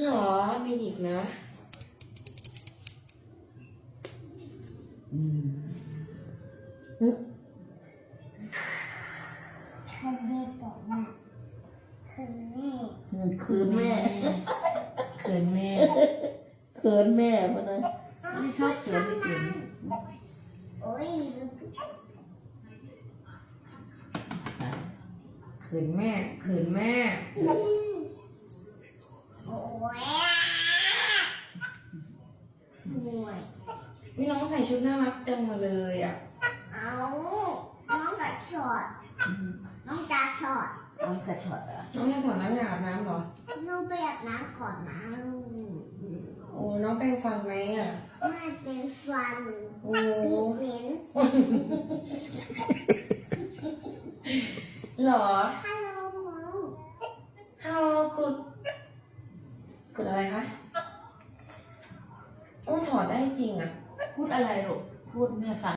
หรอ มีอีกนะอืมคืนแม่ก่อนนะคืนแม่อืมคืนแม่เขินแม่เขินแม่มาเลยไม่ชอบเขินไม่เก่งโอ้ยเขินแม่เขินแม่ โอ้ย ห่วย นี่น้องใส่ชุดน่ารักจังมาเลยอะ เอาน้องกัดช็อตอืมน้องจ่าช็อตเอากระชอดเหรอะน้องยังถอดน้ำยาอาบน้ำเหรอ น้องไปอาบน้ำก่อนนะโอ้น้องแปรงฟันไหมอะไม่เป็นฟันโอ้ปีเหม็นหรอ ฮัลโหลหมอฮัลโหลกุดกุดอะไรคะ อุ้มถอดได้จริงอะ พูดอะไรลูกพูดแม่ฟัง